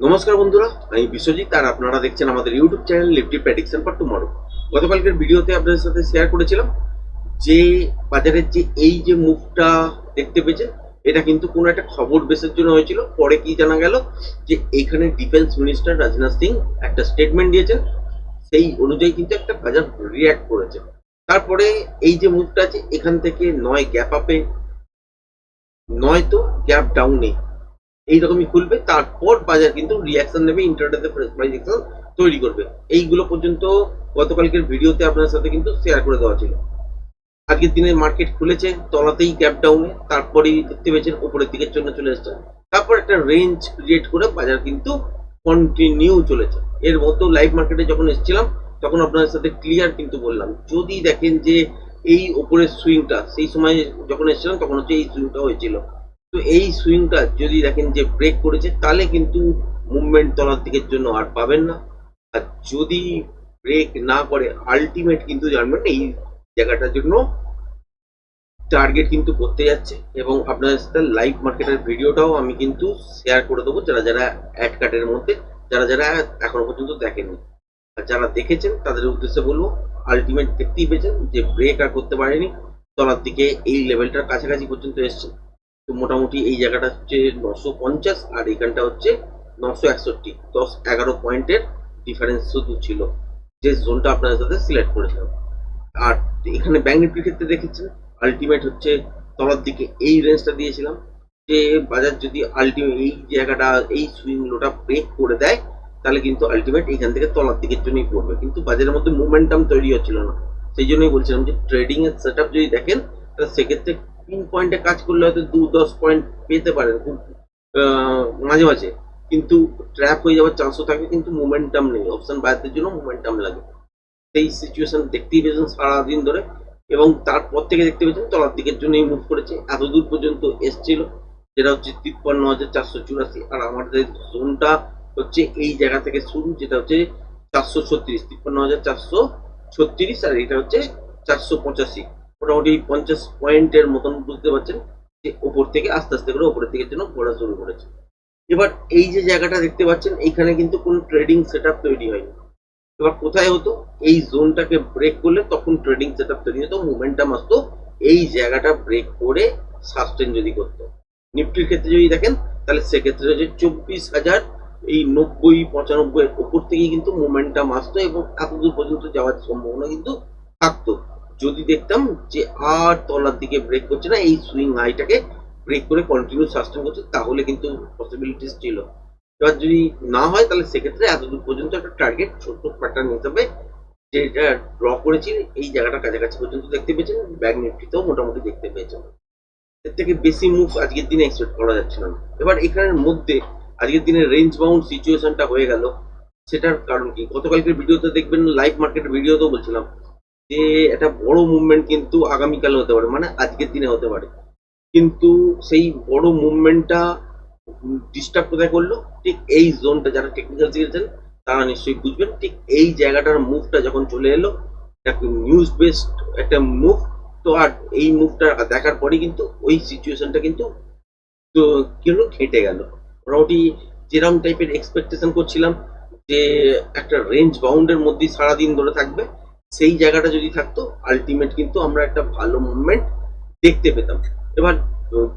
নমস্কার বন্ধুরা, আমি বিশ্বজিৎ আর আপনারা দেখছেন আমাদের YouTube channel Nifty prediction for tomorrow গতকালকের ভিডিওতে আপনাদের সাথে শেয়ার করেছিলাম যে বাজারের যে এই যে মুভটা দেখতে পেয়েছেন, এটা কিন্তু কোনো একটা খবর বেসের জন্য হয়েছিল। পরে কি জানা গেল যে এইখানে ডিফেন্স মিনিস্টার রাজনাথ সিং একটা স্টেটমেন্ট দিয়েছেন, সেই অনুযায়ী কিন্তু একটা বাজার রিয়াক্ট করেছে। তারপরে এই যে মুভটা আছে, এখান থেকে নয় গ্যাপ আপে নয়তো গ্যাপ ডাউনে এইরকমই খুলবে, তারপর বাজার কিন্তু রিয়াকশন নেবে ইন্টারনেটে প্রাইস অ্যাকশন তৈরি করবে। এইগুলো পর্যন্ত গতকালকের ভিডিওতে আপনার সাথে কিন্তু শেয়ার করে দেওয়া ছিল। আজকের দিনে মার্কেট খুলেছে, তলাতেই গ্যাপ ডাউনে তারপরেই দেখতে পেয়েছেন উপরের দিকের জন্য চলে এসছে। তারপর একটা রেঞ্জ ক্রিয়েট করে বাজার কিন্তু কন্টিনিউ চলেছে। এর মতো লাইভ মার্কেটে যখন এসেছিলাম, তখন আপনাদের সাথে ক্লিয়ার কিন্তু বললাম। যদি দেখেন যে এই ওপরের সুইংটা সেই সময় যখন এসেছিলাম, তখন হচ্ছে এই সুইংটা হয়েছিল। তো এই সুইংটা যদি দেখেন যে ব্রেক করেছে, তাহলে কিন্তু মুভমেন্ট তলার দিকের জন্য আর পাবেন না। আর যদি ব্রেক না করে আলটিমেট কিন্তু জানবেন এই জায়গাটার জন্য টার্গেট কিন্তু করতে যাচ্ছে। এবং আপনাদের সাথে লাইভ মার্কেটের ভিডিওটাও আমি কিন্তু শেয়ার করে দেবো, যারা যারা অ্যাড কার্ডের মধ্যে, যারা যারা এখনও পর্যন্ত দেখেননি। আর যারা দেখেছেন, তাদের উদ্দেশ্যে বলব আলটিমেট দেখতেই পেয়েছেন যে ব্রেক আর করতে পারেনি। তলার দিকে এই লেভেলটার কাছাকাছি পর্যন্ত এসছে তো মোটামুটি এই জায়গাটা হচ্ছে নশো পঞ্চাশ আর এইখানটা হচ্ছে নশো একষট্টি। দশ, এগারো পয়েন্টের ডিফারেন্স শুধু ছিল। যে জোনটা আপনাদের সাথে সিলেক্ট করেছিলাম। আর এখানে ব্যাঙ্ক নিফটির ক্ষেত্রে দেখেছেন আলটিমেট হচ্ছে তলার দিকে এই রেঞ্জটা দিয়েছিলাম। যে বাজার যদি আলটিমেট এই জায়গাটা, এই সুইং লোটা ব্রেক করে দেয়, তাহলে কিন্তু আলটিমেট এইখান থেকে তলার দিকের জন্যই পড়বে। কিন্তু বাজারের মধ্যে মোমেন্টাম তৈরি হচ্ছিল না। সেই জন্যই বলছিলাম যে ট্রেডিং এর সেট যদি দেখেন, তাহলে সেক্ষেত্রে তিন পয়েন্টে কাজ করলে হয়তো দু দশ পয়েন্ট পেতে পারেন খুব মাঝে মাঝে। কিন্তু ট্র্যাপ হয়ে যাওয়ার চান্সও থাকে, কিন্তু মোমেন্টাম নেই। অপশন বায়ারদের জন্য মোমেন্টাম লাগে। সেই সিচুয়েশন দেখতেই পেয়েছেন সারাদিন ধরে। এবং তারপর থেকে দেখতে পেয়েছেন তলার দিকের জন্যই মুভ করেছে। এত দূর পর্যন্ত এসছিল, যেটা হচ্ছে তিপ্পান্ন হাজার চারশো চুরাশি। আর আমাদের জোনটা হচ্ছে এই জায়গা থেকে শুরু, যেটা হচ্ছে চারশো ছত্রিশ, তিপ্পান্ন হাজার চারশো ছত্রিশ, আর এটা হচ্ছে চারশো পঁচাশি। মোটামুটি পঞ্চাশ পয়েন্টের মতন বুঝতে পারছেন যে ওপর থেকে আস্তে আস্তে করে ওপরের দিকের যেন ঘোরা শুরু করেছে। এবার এই যে জায়গাটা দেখতে পাচ্ছেন এইখানে কিন্তু কোনো ট্রেডিং সেট তৈরি হয়নি। এবার কোথায় হতো? এই জোনটাকে ব্রেক করলে তখন ট্রেডিং সেট তৈরি হতো মুভমেন্টাম আসতো, এই জায়গাটা ব্রেক করে সাস্টেন যদি করতো। নিফটির ক্ষেত্রে যদি দেখেন, তাহলে সেক্ষেত্রে হচ্ছে চব্বিশ হাজার, এই নব্বই পঁচানব্বই উপর থেকেই কিন্তু মোমেন্টাম আসতো এবং এতদূর পর্যন্ত যাওয়ার সম্ভাবনা কিন্তু থাকতো। যদি দেখতাম যে আর তলার দিকে ব্রেক করছে না, এই সুইং হাইটাকে ব্রেক করে কন্টিনিউ সাস্টেন করছে, তাহলে কিন্তু পসিবিলিটিস ছিল। এবার যদি না হয়, তাহলে সেক্ষেত্রে এতদূর পর্যন্ত একটা টার্গেট ছোট্ট প্যাটার্ন হিসাবে যেটা ড্র করেছি, এই জায়গাটা কাছাকাছি পর্যন্ত দেখতে পেয়েছেন ব্যাগ নিফটিতেও মোটামুটি দেখতে পেয়েছেন। এর থেকে বেশি মুভ আজকের দিনে এক্সপেক্ট করা যাচ্ছে না। এবার এখানের মধ্যে আজকের দিনে রেঞ্জ বাউন্ড সিচুয়েশনটা হয়ে গেল। সেটার কারণ কি? গতকালকের ভিডিওতে দেখবেন লাইভ মার্কেটের ভিডিওতেও বলছিলাম যে একটা বড় মুভমেন্ট কিন্তু আগামীকালে হতে পারে মানে আজকের দিনে হতে পারে। কিন্তু সেই বড় মুভমেন্টটা ডিস্টার্ব কোথায় করল? ঠিক এই জোনটা যারা টেকনিক্যাল শিখেছেন তারা নিশ্চয়ই বুঝবেন, ঠিক এই জায়গাটার মুভটা যখন চলে এলো, একটা নিউজ বেসড একটা মুভ তো আর এই মুভটা দেখার পরে কিন্তু ওই সিচুয়েশনটা কিন্তু তো কি হলো? ঘেটে গেল। মোটামুটি যেরকম টাইপের এক্সপেকটেশন করছিলাম যে একটা রেঞ্জ বাউন্ডের মধ্যেই সারাদিন ধরে থাকবে সেই জায়গাটা যদি থাকতো আলটিমেট কিন্তু আমরা একটা ভালো মুভমেন্ট দেখতে পেতাম। এবার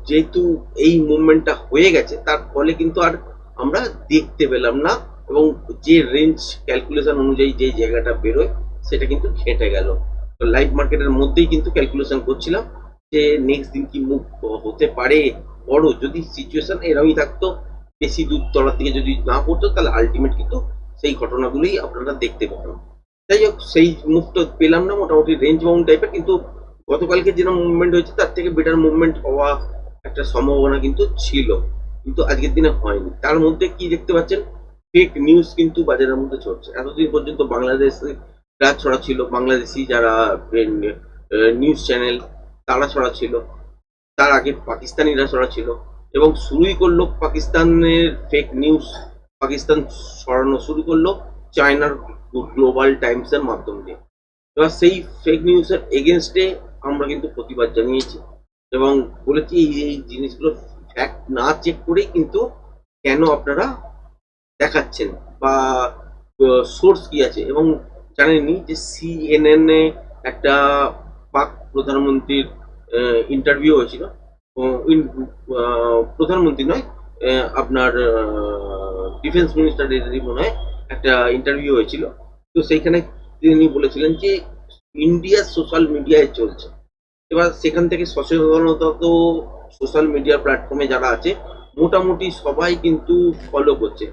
যেহেতু এই মুভমেন্টটা হয়ে গেছে, তার ফলে কিন্তু আর আমরা দেখতে পেলাম না এবং যে রেঞ্জ ক্যালকুলেশন অনুযায়ী যে জায়গাটা বেরোয়, সেটা কিন্তু ঘেঁটে গেল। তো লাইভ মার্কেটের মধ্যেই কিন্তু ক্যালকুলেশন করছিলাম যে নেক্সট দিন কি মুভ হতে পারে, বড়। যদি সিচুয়েশন এরমই থাকতো, বেশি দূর তলার দিকে যদি না পড়তো, তাহলে আলটিমেট কিন্তু সেই ঘটনাগুলোই আপনারা দেখতে পেতেন যাই হোক সেই মুভটা পেলাম না, মোটামুটি রেঞ্জ বাউন্ড টাইপের কিন্তু গতকালকে যেরকম মুভমেন্ট হয়েছে, তার থেকে বেটার মুভমেন্ট হওয়া একটা সম্ভাবনা কিন্তু ছিল, কিন্তু আজকের দিনে হয়নি। তার মধ্যে কি দেখতে পাচ্ছেন? ফেক নিউজ কিন্তু বাজারের মধ্যে চলছে এতদিন পর্যন্ত বাংলাদেশে রাত ছড়া ছিল বাংলাদেশি যারা নিউজ চ্যানেল তারা ছড়া ছিল তার আগে পাকিস্তানিরা ছড়া ছিল এবং শুরুই করল পাকিস্তানের ফেক নিউজ পাকিস্তান ছড়ানো শুরু করল চায়নার গ্লোবাল টাইমসের মাধ্যম। দিয়ে এবার সেই ফেক নিউজের এগেনস্টে আমরা কিন্তু প্রতিবাদ জানিয়েছি এবং বলেছি এই জিনিসগুলো ফ্যাক্ট না চেক করেই কিন্তু কেন আপনারা দেখাচ্ছেন বা সোর্স কি আছে? এবং জানেননি যে সিএনএন এ একটা পাক প্রধানমন্ত্রীর ইন্টারভিউ হয়েছিল। প্রধানমন্ত্রী নয় আপনার ডিফেন্স মিনিস্টারেরই মনে হয় একটা ইন্টারভিউ হয়েছিল। তো সেইখানে তিনি বলেছিলেন যে ইন্ডিয়া সোশ্যাল মিডিয়ায় চলছে। এবার সেখান থেকে সচেতনতা তো সোশ্যাল মিডিয়া প্ল্যাটফর্মে যারা আছে, মোটামুটি সবাই কিন্তু ফলো করছে।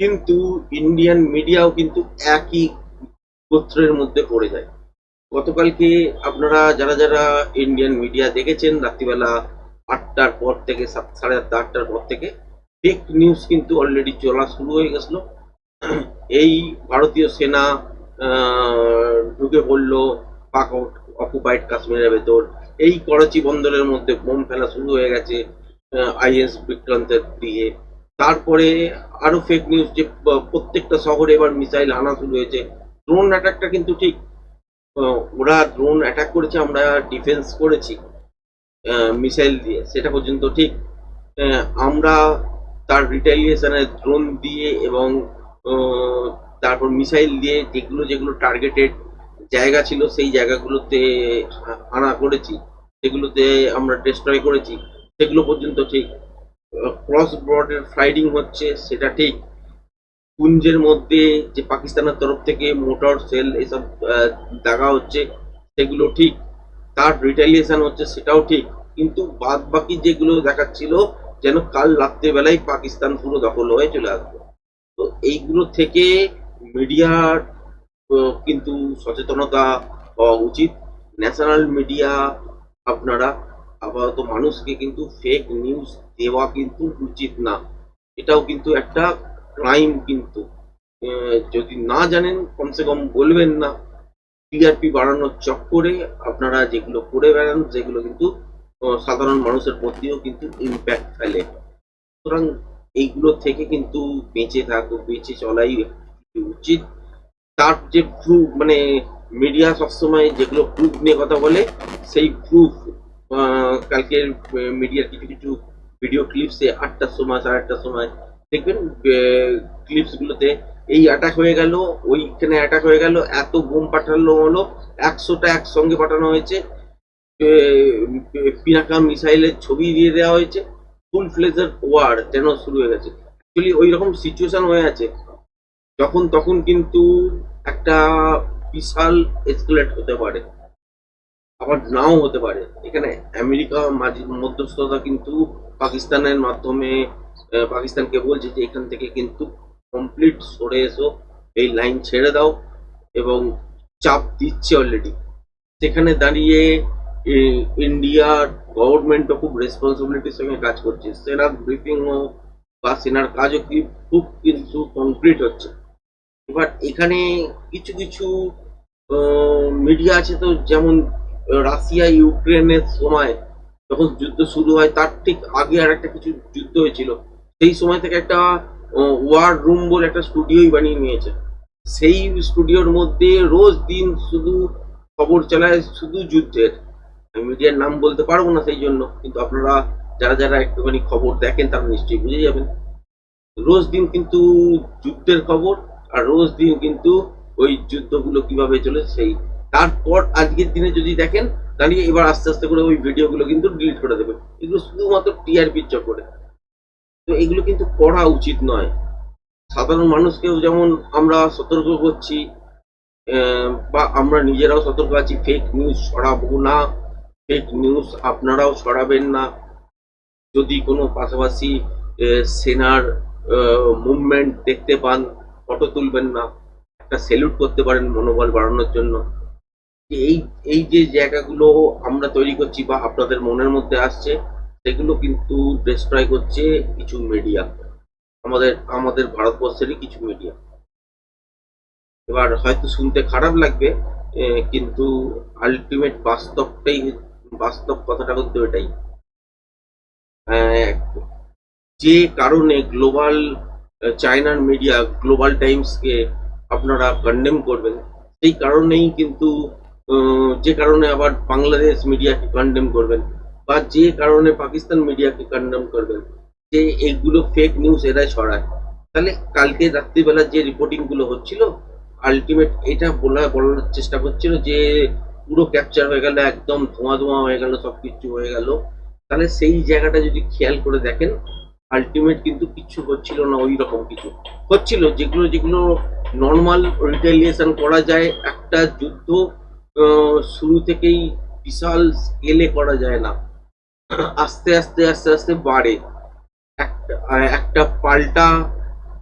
কিন্তু ইন্ডিয়ান মিডিয়াও কিন্তু একই গোত্রের মধ্যে পড়ে যায়। গতকালকে আপনারা যারা যারা ইন্ডিয়ান মিডিয়া দেখেছেন, রাত্রিবেলা আটটার পর থেকে সাড়ে আটটা, আটটার পর থেকে ফেক নিউজ কিন্তু অলরেডি চলা শুরু হয়ে গেছিল। এই ভারতীয় সেনা ঢুকে পড়ল পাক অকুপাইড কাশ্মীরের ভেতর। এই করাচি বন্দরের মধ্যে বোম ফেলা শুরু হয়ে গেছে আইএস বিক্রান্তের দিয়ে তারপরে আরও ফেক নিউজ যে প্রত্যেকটা শহরে এবার মিসাইল আনা শুরু হয়েছে। ড্রোন অ্যাটাকটা কিন্তু ঠিক ওরা ড্রোন অ্যাটাক করেছে, আমরা ডিফেন্স করেছি মিসাইল দিয়ে। সেটা পর্যন্ত ঠিক। আমরা তার রিটাইলিয়েশনে ড্রোন দিয়ে এবং তারপর মিসাইল দিয়ে যেগুলো যেগুলো টার্গেটেড জায়গা ছিল, সেই জায়গাগুলোতে আনা করেছি। সেগুলোতে আমরা ডিস্ট্রয় করেছি, সেগুলো পর্যন্ত ঠিক। ক্রস বর্ডার ফ্লাইডিং হচ্ছে, সেটা ঠিক। পুঞ্জের মধ্যে যে পাকিস্তানের তরফ থেকে মোটর সেল এসব দাগা হচ্ছে, সেগুলো ঠিক। তার রিটালিয়েশন হচ্ছে, সেটাও ঠিক। কিন্তু বাদ বাকি যেগুলো দেখাচ্ছিল, যেন কাল রাত্রেবেলায় পাকিস্তান পুরো দখল হয়ে চলে আসবে। তো এইগুলো থেকে মিডিয়ার কিন্তু সচেতনতা হওয়া উচিত। ন্যাশনাল মিডিয়া আপনারা, আপাতত মানুষকে কিন্তু ফেক নিউজ দেওয়া কিন্তু উচিত না। এটাও কিন্তু একটা ক্রাইম কিন্তু। যদি না জানেন, কমসে কম বলবেন না। টিআরপি বাড়ানোর চক্করে আপনারা যেগুলো করে বেড়ান সেগুলো কিন্তু সাধারণ মানুষের প্রতিও কিন্তু ইম্প্যাক্ট ফেলে। সুতরাং এইগুলো থেকে কিন্তু বেঁচে থাকো বেঁচে চলাই উচিত। তার যে প্রুফ মানে মিডিয়া সবসময় যেগুলো প্রুফ নিয়ে কথা বলে, সেই প্রুফ কালকের মিডিয়ার কিছু কিছু ভিডিও ক্লিপসে আটটার সময়, সাড়ে আটটার সময় দেখবেন ক্লিপস গুলোতে এই অ্যাটাক হয়ে গেল, ওইখানে অ্যাটাক হয়ে গেল, এত বোম পাঠানো হলো, একশোটা একসঙ্গে পাঠানো হয়েছে পিনাকা মিসাইলের ছবি দিয়ে দেওয়া হয়েছে। ফুল ফ্লেজের ওয়ার যেন শুরু হয়ে গেছে। অ্যাকচুয়ালি ওই রকম সিচুয়েশন হয়ে আছে। যখন তখন কিন্তু একটা বিশাল এসকেলেট হতে পারে। আবার নাও হতে পারে। এখানে আমেরিকা মধ্যস্থতা কিন্তু পাকিস্তানের মাধ্যমে পাকিস্তানকে বলছে যে এখান থেকে কিন্তু কমপ্লিট সরে এসো, এই লাইন ছেড়ে দাও এবং চাপ দিচ্ছে অলরেডি সেখানে দাঁড়িয়ে ইন্ডিয়ার গভর্নমেন্টও খুব রেসপন্সিবিলিটির সঙ্গে কাজ করছে। সেনার ব্রিফিংও বা সেনার কাজও কি খুব কিন্তু কমপ্লিট হচ্ছে। এবার এখানে কিছু কিছু মিডিয়া আছে তো, যেমন, রাশিয়া, ইউক্রেনের সময় যখন যুদ্ধ শুরু হয়, তার ঠিক আগে আর একটা কিছু যুদ্ধ হয়েছিল। সেই সময় থেকে একটা ওয়ার রুম বলে একটা স্টুডিওই বানিয়ে নিয়েছে। সেই স্টুডিওর মধ্যে রোজ দিন শুধু খবর চালায় শুধু যুদ্ধের। আমি মিডিয়ার নাম বলতে পারব না সেই জন্য, কিন্তু আপনারা যারা যারা একটুখানি খবর দেখেন তারা নিশ্চয়ই বুঝে যাবেন। রোজ দিন কিন্তু যুদ্ধের খবর, আর রোজ দিন কিন্তু ওই যুদ্ধগুলো কীভাবে চলে সেই। তারপর আজকের দিনে যদি দেখেন, তাহলে এবার আস্তে আস্তে করে ওই ভিডিওগুলো কিন্তু ডিলিট করে দেবে এগুলো শুধুমাত্র টিআরপির চক্করে। তো এগুলো কিন্তু করা উচিত নয়। সাধারণ মানুষকেও যেমন আমরা সতর্ক করছি বা আমরা নিজেরাও সতর্ক আছি ফেক নিউজ ছড়াবো না। ফেক নিউজ আপনারাও ছড়াবেন না। যদি কোনো পাশাপাশি সেনার মুভমেন্ট দেখতে পান ফটো তুলবেন না। একটা সেলুট করতে পারেন মনোবল বাড়ানোর জন্য। এই এই যে জায়গাগুলো আমরা তৈরি করছি বা আপনাদের মনের মধ্যে আসছে, সেগুলো কিন্তু ডিস্ট্রয় করছে কিছু মিডিয়া আমাদের আমাদের ভারতবর্ষেরই কিছু মিডিয়া এবার হয়তো শুনতে খারাপ লাগবে কিন্তু আলটিমেট বাস্তবটাই বাস্তব কথাটা কিন্তু এটাই আহ, যে কারণে গ্লোবাল চায়নার মিডিয়া গ্লোবাল টাইমসকে আপনারা কন্ডেম করবেন সেই কারণেই কিন্তু যে কারণে আবার বাংলাদেশ মিডিয়াকে কন্ডেম করবেন বা যে কারণে পাকিস্তান মিডিয়াকে কন্ডেম করবেন যে এইগুলো ফেক নিউজ এরাই ছড়ায়। তাহলে কালকে রাত্রিবেলা যে রিপোর্টিংগুলো হচ্ছিল আলটিমেট এটা বলা বলার চেষ্টা করছিল যে পুরো ক্যাপচার হয়ে গেল, একদম ধোঁয়া ধোঁয়া হয়ে গেল, সবকিছু হয়ে গেল। তাহলে সেই জায়গাটা যদি খেয়াল করে দেখেন আলটিমেট কিন্তু কিছু হচ্ছিল না ওই রকম কিছু। হচ্ছিল যেগুলো যেগুলো নর্মাল রিটেলিয়েশন করা যায়, একটা যুদ্ধ শুরু থেকেই বিশাল স্কেলে করা যায় না। আস্তে আস্তে আস্তে আস্তে বাড়ে। একটা একটা পাল্টা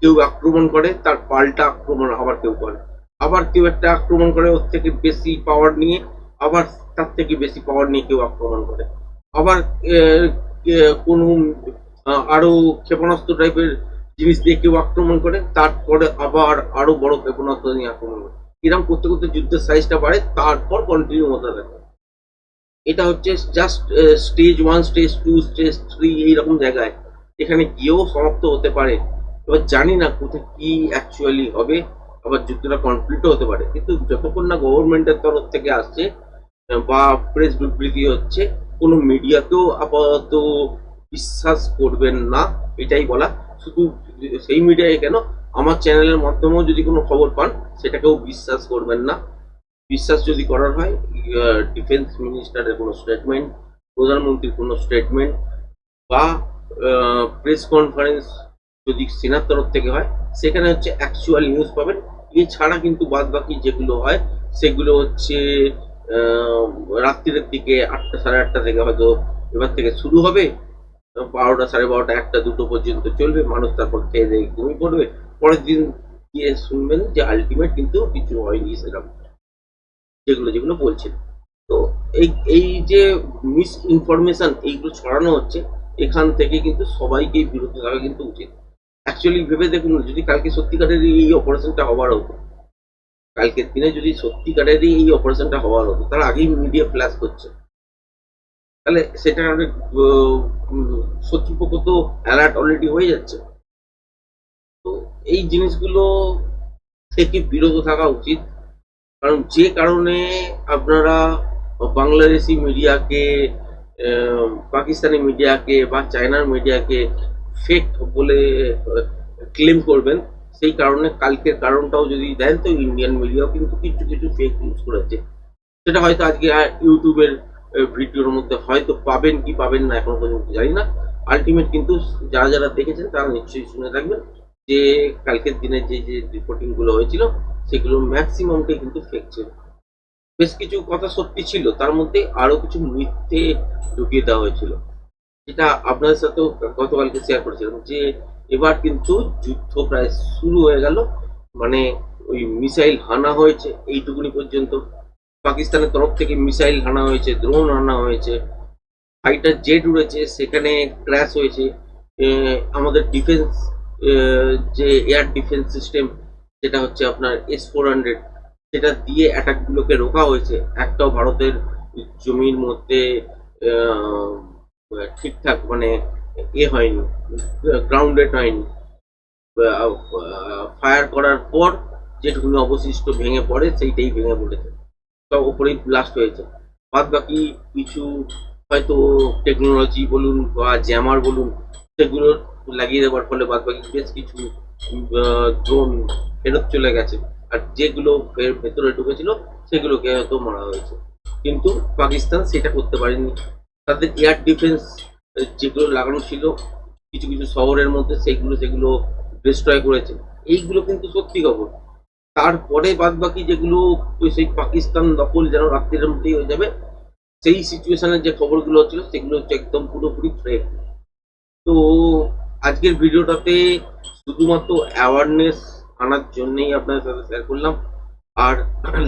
কেউ আক্রমণ করে, তার পাল্টা আক্রমণ আবার কেউ করে। আবার কেউ একটা আক্রমণ করে, ওর থেকে বেশি পাওয়ার নিয়ে, আবার তার থেকে বেশি পাওয়ার নিয়ে কেউ আক্রমণ করে। আবার কোনো আরও ক্ষেপণাস্ত্র টাইপের জিনিস দিয়ে কেউ আক্রমণ করে, তারপরে আবার আরও বড় ক্ষেপণাস্ত্র নিয়ে আক্রমণ করে। এরকম করতে করতে যুদ্ধের সাইজটা বাড়ে, তারপর কন্টিনিউ হতে থাকে। এটা হচ্ছে just stage one stage two stage three এইরকম জায়গায়। এখানে গিয়েও সমাপ্ত হতে পারে। এবার জানি না কোথায় কি অ্যাকচুয়ালি হবে। আবার যুদ্ধটা কমপ্লিটও হতে পারে। কিন্তু যতক্ষণ না গভর্নমেন্টের তরফ থেকে আসছে, বা প্রেস বিবৃতি হচ্ছে, কোনো মিডিয়াকেও আপাতত বিশ্বাস করবেন না, এটাই বলা। শুধু সেই মিডিয়ায় কেন, আমার চ্যানেলের মাধ্যমেও যদি কোনো খবর পান, সেটাকেও বিশ্বাস করবেন না। বিশ্বাস যদি করার হয় ডিফেন্স মিনিস্টারের কোনো স্টেটমেন্ট প্রধানমন্ত্রীর কোনো স্টেটমেন্ট বা প্রেস কনফারেন্স যদি সেনার তরফ থেকে হয়, সেখানে হচ্ছে অ্যাকচুয়াল নিউজ পাবেন। এছাড়া কিন্তু বাদ বাকি যেগুলো হয়, সেগুলো হচ্ছে রাত্রির দিকে আটটা সাড়ে আটটা থেকে হয়তো এবার থেকে শুরু হবে। বারোটা সাড়ে বারোটা, একটা, দুটো পর্যন্ত চলবে। মানুষ তারপর খেয়ে দিয়ে ঘুমিয়ে পড়বে। পরের দিন গিয়ে শুনবেন যে আলটিমেট কিন্তু কিছু হয়নি সেরকম। যেগুলো যেগুলো বলছেন। তো এই এই যে মিস ইনফরমেশন এইগুলো ছড়ানো হচ্ছে, এখান থেকে কিন্তু সবাইকেই বিরত থাকা কিন্তু উচিত। অ্যাকচুয়ালি ভেবে দেখুন, যদি কালকে সত্যিকারের এই অপারেশনটা হবার হতো, কালকের দিনে যদি সত্যিকারেরই এই অপারেশনটা হওয়ার হতো, তার আগেই মিডিয়া ফ্ল্যাশ করছে। তাহলে সেটা অনেক শত্রুপক্ষ তো অ্যালার্ট অলরেডি হয়ে যাচ্ছে। তো এই জিনিসগুলো থেকে বিরত থাকা উচিত। কারণ যে কারণে আপনারা বাংলাদেশি মিডিয়াকে পাকিস্তানি মিডিয়াকে বা চায়নার মিডিয়াকে ফেক বলে ক্লেম করবেন, সেই কারণে কালকের কারণটাও যদি দেন, তো ইন্ডিয়ান মিডিয়াও কিন্তু কিছু কিছু ফেক ইউজ করেছে। সেটা হয়তো আজকে ইউটিউবের ভিডিওর মধ্যে হয়তো পাবেন কি পাবেন না, এখনও পর্যন্ত জানি না। আলটিমেট কিন্তু যারা যারা দেখেছেন, তারা নিশ্চয়ই শুনে থাকবেন যে, কালকের দিনে যে যে রিপোর্টিংগুলো হয়েছিল, সেগুলো ম্যাক্সিমামটাই কিন্তু ফেক ছিল। বেশ কিছু কথা সত্যি ছিল, তার মধ্যে আরও কিছু মিথ্যে ঢুকিয়ে দেওয়া হয়েছিল। যেটা আপনাদের সাথেও গতকালকে শেয়ার করেছিলাম যে এবার কিন্তু যুদ্ধ প্রায় শুরু হয়ে গেল। মানে ওই মিসাইল হানা হয়েছে এইটুকুনি পর্যন্ত। পাকিস্তানের তরফ থেকে মিসাইল হানা হয়েছে ড্রোন হানা হয়েছে ফাইটার জেট উড়েছে, সেখানে ক্র্যাশ হয়েছে। আমাদের ডিফেন্স যে এয়ার ডিফেন্স সিস্টেম যেটা হচ্ছে আপনার এস ফোর হান্ড্রেড সেটা দিয়ে অ্যাটাকগুলোকে রোকা হয়েছে। একটাও ভারতের জমির মধ্যে ঠিকঠাক মানে এ হয়নি গ্রাউন্ডেড হয়নি। ফায়ার করার পর যেটুকুনি অবশিষ্ট ভেঙে পড়ে, সেইটাই ভেঙে পড়েছে। সব ওপরেই ব্লাস্ট হয়েছে। বাদ বাকি কিছু হয়তো টেকনোলজি বলুন বা জ্যামার বলুন, সেগুলো লাগিয়ে দেওয়ার ফলে বাদ বাকি বেশ কিছু ড্রোন ফেরত চলে গেছে। আর যেগুলো ভেতরে ঢুকেছিল, সেগুলোকে হয়তো মারা হয়েছে। কিন্তু পাকিস্তান সেটা করতে পারেনি। তাদের এয়ার ডিফেন্স যেগুলো লাগানো ছিল, কিছু কিছু শহরের মধ্যে সেগুলো সেগুলো ডিস্ট্রয় করেছে। এইগুলো কিন্তু সত্যি খবর। তারপরে বাদ বাকি যেগুলো সেই পাকিস্তান দখল যেন রাত্রির মধ্যেই হয়ে যাবে, সেই সিচুয়েশনের যে খবরগুলো হচ্ছিল, সেগুলো হচ্ছে একদম পুরোপুরি ফ্রেক তো আজকের ভিডিওটাতে শুধুমাত্র অ্যাওয়ারনেস আনার জন্যই আপনাদের সাথে শেয়ার করলাম। আর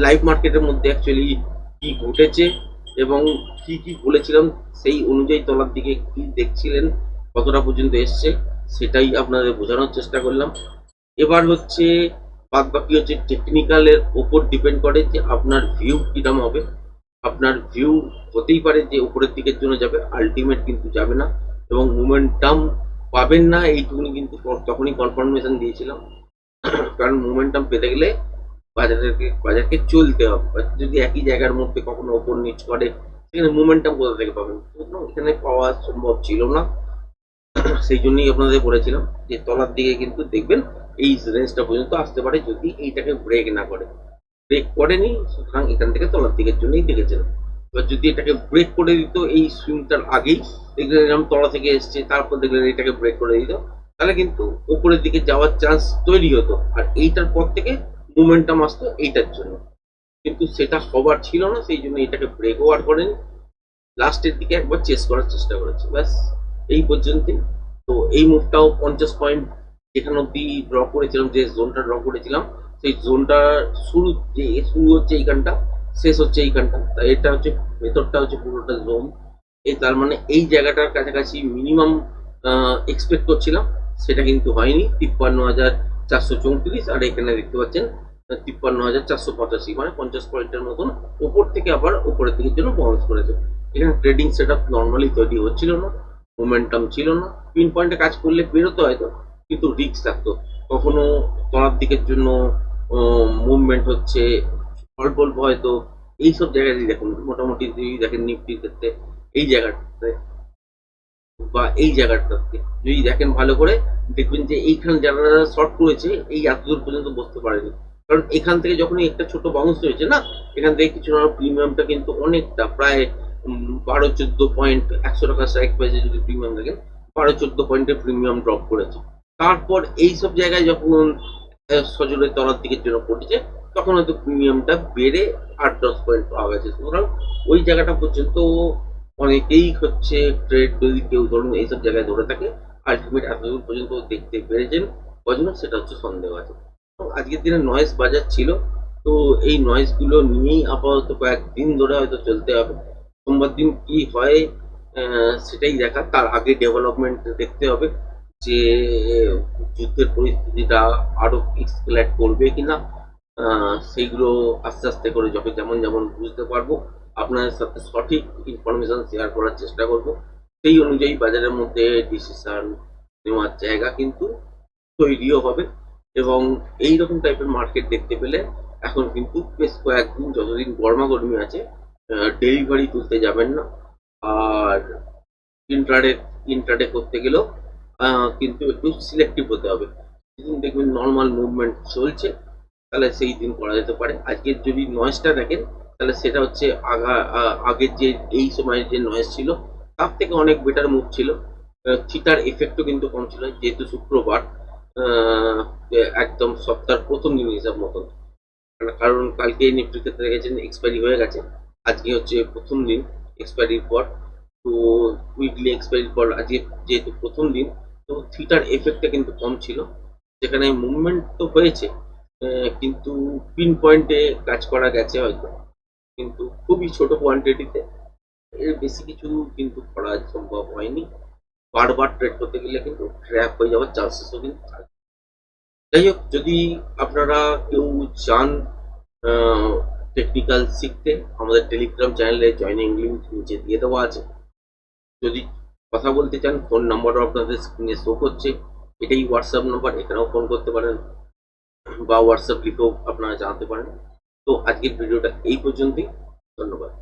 লাইভ মার্কেটের মধ্যে অ্যাকচুয়ালি কি ঘটেছে এবং কি কি বলেছিলাম সেই অনুযায়ী তলার দিকে কি দেখছিলেন, কতটা পর্যন্ত এসছে, সেটাই আপনাদের বোঝানোর চেষ্টা করলাম। এবার হচ্ছে বাদ বাকি হচ্ছে টেকনিক্যালের ওপর ডিপেন্ড করে যে আপনার ভিউ কিরম হবে। আপনার ভিউ হতেই পারে যে উপরের দিকের জন্য যাবে আলটিমেট কিন্তু যাবে না এবং মোমেন্টাম পাবেন না, এইটুকুনি কিন্তু তখনই কনফার্মেশন দিয়েছিলাম। কারণ মোমেন্টাম পেতে গেলে বাজারকে বাজারকে চলতে হবে। যদি একই জায়গার মধ্যে কখনো ওপর নিচ করে, সেখানে মোমেন্টাম কোথা থেকে পাবেন? এখানে পাওয়া সম্ভব ছিল না। সেই জন্যই আপনাদের বলেছিলাম যে, তলার দিকে কিন্তু দেখবেন এই রেঞ্জটা পর্যন্ত আসতে পারে যদি এইটাকে ব্রেক না করে। ব্রেক করেনি, সুতরাং এখান থেকে তলার দিকের জন্যই দেখেছিলাম এবার যদি এটাকে ব্রেক করে দিত, এই সুইংটার আগেই দেখলেন এরকম তলা থেকে এসছে, তারপর দেখলেন এটাকে ব্রেক করে দিত তাহলে কিন্তু উপরের দিকে যাওয়ার চান্স তৈরি হতো। আর এইটার পর থেকে মুভমেন্টাম আসতো এইটার জন্য। কিন্তু সেটা হবার ছিল না, সেই জন্য এটাকে ব্রেক ওভার করেন। লাস্টের দিকে একবার চেস করার চেষ্টা করেছে, ব্যাস। এই পর্যন্তই। তো এই মুভটাও পঞ্চাশ পয়েন্ট যেখানে অব্দি ড্র করেছিলাম, যে জোনটা ড্র করেছিলাম, সেই জোনটা শুরু যে, শুরু হচ্ছে এইখানটা শেষ হচ্ছে এইখানটা তা এটা হচ্ছে ভেতরটা হচ্ছে পুরোটা জোন এই তার মানে এই জায়গাটার কাছাকাছি মিনিমাম এক্সপেক্ট করছিলাম, সেটা কিন্তু হয়নি। তিপ্পান্ন হাজার চারশো চৌত্রিশ, আর এখানে দেখতে পাচ্ছেন তিপ্পান্ন হাজার চারশো পঁচাশি মানে পঞ্চাশ পয়েন্টের মতন ওপর থেকে আবার উপরের দিকের জন্য বাউন্স করেছে। এখানে ট্রেডিং সেট আপ নর্মালি তৈরি হচ্ছিল না মোমেন্টাম ছিল না। পিন পয়েন্টে কাজ করলে বেরোতে হয়তো কিন্তু রিক্স থাকতো। কখনো তলার দিকের জন্য মুভমেন্ট হচ্ছে অল্প অল্প হয়তো, এইসব জায়গায় দেখুন, মোটামুটি দেখেন নিফটির ক্ষেত্রে, এই জায়গাটাতে বা এই জায়গাটাতে যদি দেখেন ভালো করে, দেখবেন যে এইখানে যারা যারা শর্ট করেছে এই এতদূর পর্যন্ত বসতে পারেনি। কারণ এখান থেকে যখনই একটা ছোট বাউন্স হয়েছে না, এখান থেকে কিছু না প্রিমিয়ামটা কিন্তু অনেকটা, প্রায় বারো, চোদ্দ পয়েন্ট একশো টাকা স্ট্রাইক প্রাইসে যদি প্রিমিয়াম দেখেন, বারো, চোদ্দ পয়েন্টের প্রিমিয়াম ড্রপ করেছে। তারপর এই সব জায়গায় যখন সজলের তলার দিকের জন্য পড়েছে, তখন হয়তো প্রিমিয়ামটা বেড়ে আট, দশ পয়েন্ট পাওয়া গেছে। সুতরাং ওই জায়গাটা পর্যন্ত অনেকেই হচ্ছে ট্রেড যদি কেউ ধরুন এইসব জায়গায় ধরে থাকে আলটিমেট এতদূর পর্যন্ত দেখতে পেরেছেন। কজন সেটা হচ্ছে সন্দেহ আছে। আজকের দিনে নয়েজ বাজার ছিল। তো এই নয়েজগুলো নিয়েই আপাতত কয়েকদিন ধরে হয়তো চলতে হবে। সোমবার দিন কি হয় সেটাই দেখা। তার আগে ডেভেলপমেন্ট দেখতে হবে যে, যুদ্ধের পরিস্থিতিটা আরও এক্সপ্লেট করবে কিনা। সেইগুলো আস্তে আস্তে করে যখন যেমন যেমন বুঝতে পারব। আপনাদের সাথে সঠিক ইনফরমেশন শেয়ার করার চেষ্টা করব। সেই অনুযায়ী বাজারের মধ্যে ডিসিশন নেওয়ার জায়গা কিন্তু তৈরিও হবে এবং এই রকম টাইপের মার্কেট দেখতে পেলে এখন কিন্তু বেশ কয়েকদিন যতদিন গরমাগরমি আছে ডেলিভারি তুলতে যাবেন না। আর ইন্ট্রাডে ইন্ট্রাডে করতে গেলেও কিন্তু একটু সিলেক্টিভ হতে হবে। যেদিন দেখবেন নর্মাল মুভমেন্ট চলছে, তাহলে সেই দিন করা যেতে পারে। আজকের যদি নয়েজটা দেখেন তাহলে সেটা হচ্ছে আগা আগের যে, এই সময়ের যে নয়েজ ছিল, তার থেকে অনেক বেটার মুভ ছিল। থিটার এফেক্টও কিন্তু কম ছিল, যেহেতু শুক্রবার একদম সপ্তাহের প্রথম দিন হিসাব মতন। কারণ কালকে নিফটির ক্ষেত্রে দেখেছেন এক্সপায়ারি হয়ে গেছে, আজকে হচ্ছে প্রথম দিন এক্সপায়ারির পর। তো উইকলি এক্সপায়ারির পর আজকে যেহেতু প্রথম দিন, তো থিটার এফেক্টটা কিন্তু কম ছিল। যেখানে মুভমেন্ট তো হয়েছে কিন্তু পিন পয়েন্টে কাজ করা গেছে হয়তো। কিন্তু খুবই ছোট কোয়ান্টিটিতে এর বেশি কিছু কিন্তু করা সম্ভব হয়নি। বারবার ট্রেড করতে গেলে কিন্তু ট্র্যাপ হয়ে যাওয়ার চান্সেসও কিন্তু থাকে। যাই হোক, যদি আপনারা কেউ চান টেকনিক্যাল শিখতে, আমাদের টেলিগ্রাম চ্যানেলে জয়নিং লিঙ্ক নিচে দিয়ে দেওয়া আছে। যদি কথা বলতে চান ফোন নাম্বারও আপনাদের স্ক্রিনে শো করছে। এটাই হোয়াটসঅ্যাপ নাম্বার এখানেও ফোন করতে পারেন। বা হোয়াটসঅ্যাপ লিখেও আপনারা জানাতে পারেন। তো আজকের ভিডিওটা এই পর্যন্তই। ধন্যবাদ।